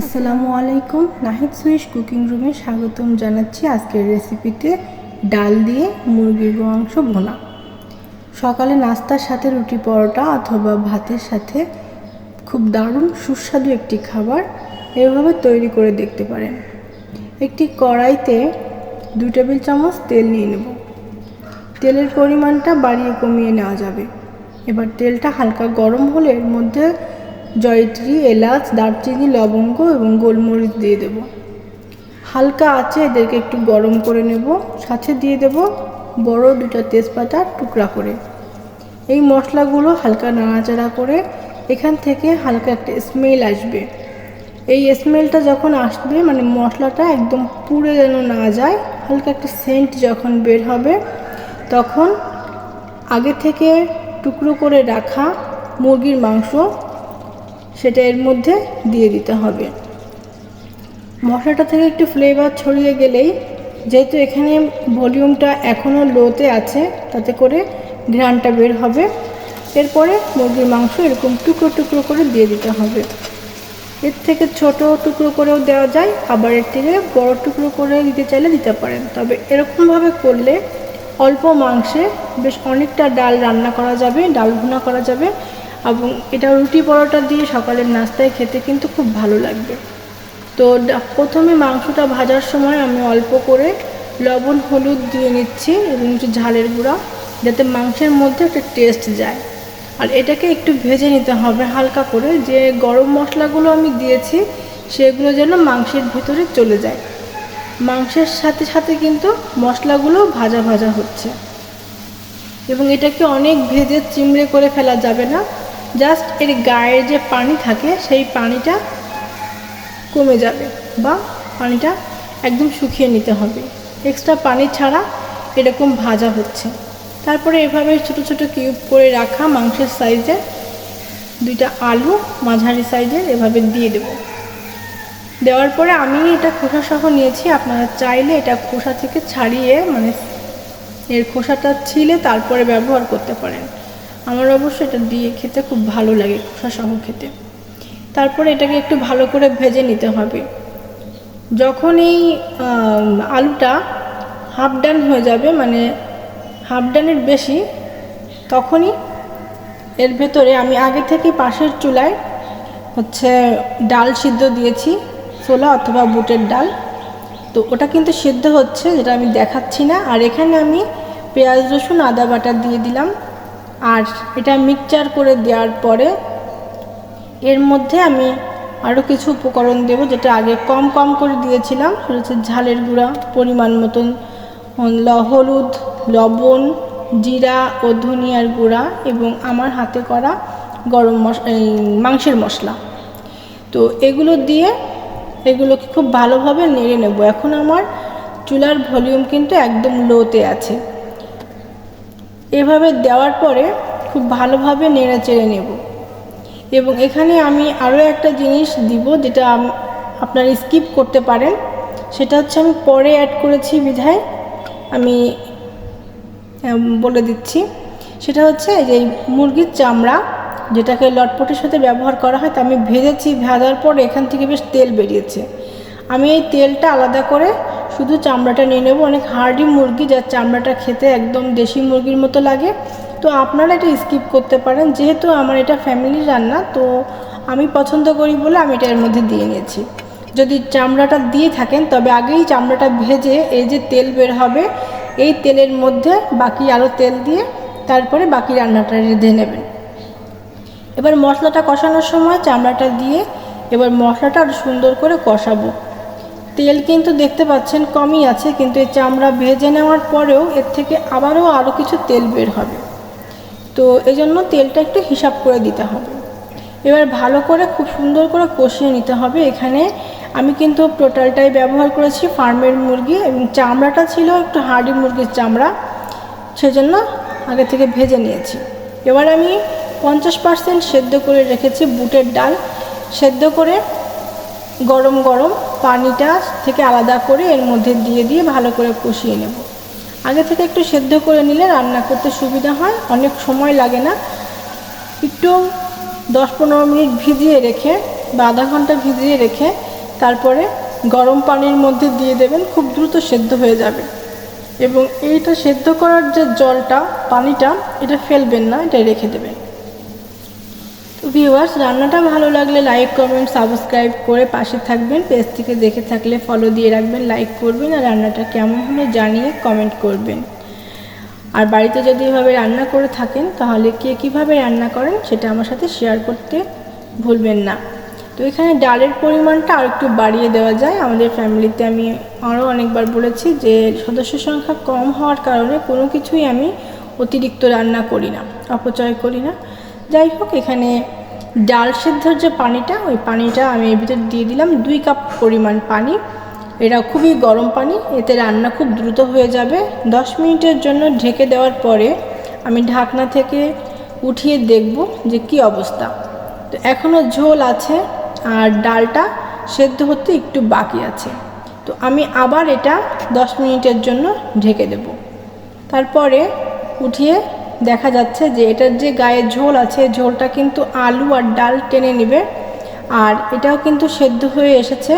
আসসালামু আলাইকুম। নাহিদ সুইশ কুকিং রুমে স্বাগতম জানাচ্ছি আজকের রেসিপিতে ডাল দিয়ে মুরগির মাংস ভোনা। সকালে নাস্তার সাথে রুটি পরোটা অথবা ভাতের সাথে খুব দারুণ সুস্বাদু একটি খাবার এভাবে তৈরি করে দেখতে পারেন। একটি কড়াইতে দু টেবিল চামচ তেল নিয়ে নেব। তেলের পরিমাণটা বাড়িয়ে কমিয়ে নেওয়া যাবে। এবার তেলটা হালকা গরম হলে এর মধ্যে জয়ত্রী, এলাচ, দারচিনি, লবঙ্গ এবং গোলমরিচ দিয়ে দেব। হালকা আছে এদেরকে একটু গরম করে নেব। সাথে দিয়ে দেব বড় দুটো তেজপাতা টুকরা করে। এই মশলাগুলো হালকা নাড়াচাড়া করে এখান থেকে হালকা একটা স্মেল আসবে। এই স্মেলটা যখন আসবে মানে মশলাটা একদম পুড়ে যেন না যায়, হালকা একটা সেন্ট যখন বের হবে, তখন আগে থেকে টুকরো করে রাখা মুরগির মাংস সেটা এর মধ্যে দিয়ে দিতে হবে। মশলাটা থেকে একটু ফ্লেভার ছড়িয়ে গেলেই, যেহেতু এখানে ভলিউমটা এখনও লোতে আছে, তাতে করে ঘ্রানটা বের হবে। এরপরে মুরগির মাংস এরকম টুকরো টুকরো করে দিয়ে দিতে হবে। এর থেকে ছোট টুকরো করেও দেওয়া যায়, আবার এর থেকে বড় টুকরো করে দিতে চাইলে দিতে পারেন। তবে এরকমভাবে করলে অল্প মাংসে বেশ অনেকটা ডাল রান্না করা যাবে, ডাল ভুনা করা যাবে। এবং এটা রুটি পরোটা দিয়ে সকালের নাস্তায় খেতে কিন্তু খুব ভালো লাগবে। তো প্রথমে মাংসটা ভাজার সময় আমি অল্প করে লবণ, হলুদ দিয়ে নিচ্ছি এবং একটু ঝালের গুঁড়া যাতে মাংসের মধ্যে একটা টেস্ট যায়। আর এটাকে একটু ভেজে নিতে হবে হালকা করে। যে গরম মশলাগুলো আমি দিয়েছি, সেগুলো যেন মাংসের ভিতরে চলে যায়। মাংসের সাথে সাথে কিন্তু মশলাগুলো ভাজা ভাজা হচ্ছে। এবং এটাকে অনেক ভেজে চিমড়ে করে ফেলা যাবে না। জাস্ট এর গায়ে যে পানি থাকে, সেই পানিটা কমে যাবে বা পানিটা একদম শুকিয়ে নিতে হবে। এক্সট্রা পানি ছাড়া এরকম ভাজা হচ্ছে। তারপরে এভাবে ছোট ছোট কিউব করে রাখা মাংসের সাইজে দুইটা আলু মাঝারি সাইজের এভাবে দিয়ে দেব। দেওয়ার পরে আমি এটা খোসা সহ নিয়েছি। আপনারা চাইলে এটা খোসা থেকে ছাড়িয়ে মানে এর খোসাটা ছিলে তারপরে ব্যবহার করতে পারেন। আমার অবশ্য এটা দিয়ে খেতে খুব ভালো লাগে খোসা সহ খেতে। তারপরে এটাকে একটু ভালো করে ভেজে নিতে হবে। যখন এই আলুটা হাফ ডান হয়ে যাবে মানে হাফ ডানের বেশি, তখনই এর ভেতরে আমি আগে থেকে পাশের চুলায় হচ্ছে ডাল সিদ্ধ দিয়েছি, ছোলা অথবা বুটের ডাল। তো ওটা কিন্তু সিদ্ধ হচ্ছে, যেটা আমি দেখাচ্ছি না। আর এখানে আমি পেঁয়াজ, রসুন, আদা বাটা দিয়ে দিলাম। আর এটা মিক্সচার করে দেওয়ার পরে এর মধ্যে আমি আরও কিছু উপকরণ দেব, যেটা আগে কম কম করে দিয়েছিলাম। হচ্ছে ঝালের গুঁড়া, পরিমাণ মতন হলুদ, লবণ, জিরা ও ধনিয়ার গুঁড়া এবং আমার হাতে করা গরম মশ মাংসের মশলা। তো এগুলো দিয়ে এগুলোকে খুব ভালোভাবে নেড়ে নেব। এখন আমার চুলার ভলিউম কিন্তু একদম লোতে আছে। এভাবে দেওয়ার পরে খুব ভালোভাবে নেড়ে চেড়ে নেব। এবং এখানে আমি আরও একটা জিনিস দিব যেটা আপনারা স্কিপ করতে পারেন। সেটা হচ্ছে আমি পরে অ্যাড করেছি বিধায় আমি বলে দিচ্ছি। সেটা হচ্ছে যে মুরগির চামড়া যেটাকে লটপটের সাথে ব্যবহার করা হয়, তা আমি ভেজেছি, ভেজার পর এখান থেকে বেশ তেল বেরিয়েছে। আমি এই তেলটা আলাদা করে শুধু চামড়াটা নিয়ে নেব। অনেক হার্ডি মুরগি যার চামড়াটা খেতে একদম দেশি মুরগির মতো লাগে। তো আপনারা এটা স্কিপ করতে পারেন। যেহেতু আমার এটা ফ্যামিলি রান্না, তো আমি পছন্দ করি বলে আমি এটা এর মধ্যে দিয়ে নিয়েছি। যদি চামড়াটা দিয়ে থাকেন, তবে আগেই চামড়াটা ভেজে এই যে তেল বের হবে, এই তেলের মধ্যে বাকি আরও তেল দিয়ে তারপরে বাকি রান্নাটা রেঁধে নেবেন। এবার মশলাটা কষানোর সময় চামড়াটা দিয়ে এবার মশলাটা আরও সুন্দর করে কষাবো। তেল কিন্তু দেখতে পাচ্ছেন কমই আছে, কিন্তু এই চামড়া ভেজে নেওয়ার পরেও এর থেকে আবারও আরও কিছু তেল বের হবে। তো এই জন্য তেলটা একটু হিসাব করে দিতে হবে। এবার ভালো করে, খুব সুন্দর করে কষিয়ে নিতে হবে। এখানে আমি কিন্তু টোটালটাই ব্যবহার করেছি, ফার্মের মুরগি, এবং চামড়াটা ছিল একটু হার্ডি মুরগির চামড়া, সেজন্য আগে থেকে ভেজে নিয়েছি। এবার আমি পঞ্চাশ পার্সেন্ট সেদ্ধ করে রেখেছি বুটের ডাল। সেদ্ধ করে গরম গরম পানিটা থেকে আলাদা করে এর মধ্যে দিয়ে দিয়ে ভালো করে কষিয়ে নেব। আগে থেকে একটু সেদ্ধ করে নিলে রান্না করতে সুবিধা হয়, অনেক সময় লাগে না। একটু দশ পনেরো মিনিট ভিজিয়ে রেখে বা আধা ঘণ্টা ভিজিয়ে রেখে তারপরে গরম পানির মধ্যে দিয়ে দেবেন, খুব দ্রুত সেদ্ধ হয়ে যাবে। এবং এইটা সেদ্ধ করার যে জলটা, পানিটা, এটা ফেলবেন না, এটা রেখে দেবেন। ভিউয়ার্স রান্নাটা ভালো লাগলে লাইক কমেন্ট সাবস্ক্রাইব করে পাশে থাকবেন। পেজ থেকে দেখে থাকলে ফলো দিয়ে রাখবেন লাইক করবেন আর রান্নাটা কেমন হলো জানিয়ে কমেন্ট করবেন। আর বাড়িতে যদি এভাবে রান্না করে থাকেন, তাহলে কে কীভাবে রান্না করেন সেটা আমার সাথে শেয়ার করতে ভুলবেন না। তো এখানে ডালের পরিমাণটা আর একটু বাড়িয়ে দেওয়া যায়। আমাদের ফ্যামিলিতে আমি আরও অনেকবার বলেছি যে সদস্য সংখ্যা কম হওয়ার কারণে কোনো কিছুই আমি অতিরিক্ত রান্না করি না, অপচয় করি না। যাই হোক, এখানে ডাল সেদ্ধর যে পানিটা, ওই পানিটা আমি এর ভিতরে দিয়ে দিলাম দুই কাপ পরিমাণ পানি। এটা খুবই গরম পানি, এতে রান্না খুব দ্রুত হয়ে যাবে। দশ মিনিটের জন্য ঢেকে দেওয়ার পরে আমি ঢাকনা থেকে উঠিয়ে দেখব যে কি অবস্থা। তো এখনও ঝোল আছে আর ডালটা সেদ্ধ হতে একটু বাকি আছে। তো আমি আবার এটা দশ মিনিটের জন্য ঢেকে দেব। তারপরে উঠিয়ে দেখা যাচ্ছে যে এটার যে গায়ে ঝোল আছে ঝোলটা কিন্তু আলু আর ডাল টেনে নেবে। আর এটাও কিন্তু সেদ্ধ হয়ে এসেছে।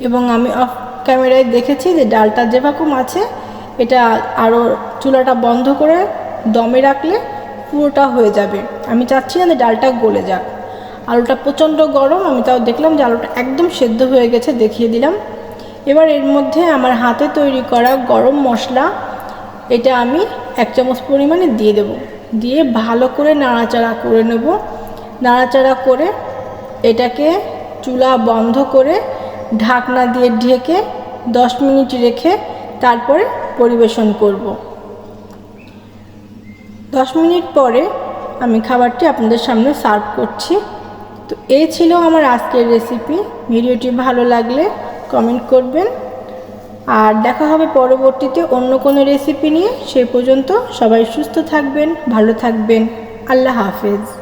এবং আমি অফ ক্যামেরায় দেখেছি যে ডালটা যেরকম আছে, এটা আরও চুলাটা বন্ধ করে দমে রাখলে পুরোটা হয়ে যাবে। আমি চাচ্ছি না যে ডালটা গলে যাক। আলুটা প্রচণ্ড গরম, আমি তাও দেখলাম যে আলুটা একদম সেদ্ধ হয়ে গেছে, দেখিয়ে দিলাম। এবার এর মধ্যে আমার হাতে তৈরি করা গরম মশলা, এটা আমি এক চামচ পরিমাণে দিয়ে দেব। দিয়ে ভালো করে নাড়াচাড়া করে নেব। নাড়াচাড়া করে এটাকে চুলা বন্ধ করে ঢাকনা দিয়ে ঢেকে দশ মিনিট রেখে তারপরে পরিবেশন করব। দশ মিনিট পরে আমি খাবারটি আপনাদের সামনে সার্ভ করছি। তো এই ছিল আমার আজকের রেসিপি। ভিডিওটি ভালো লাগলে কমেন্ট করবেন। আর দেখা হবে পরবর্তীতে অন্য কোনো রেসিপি নিয়ে। সে পর্যন্ত সবাই সুস্থ থাকবেন, ভালো থাকবেন। আল্লাহ হাফেজ।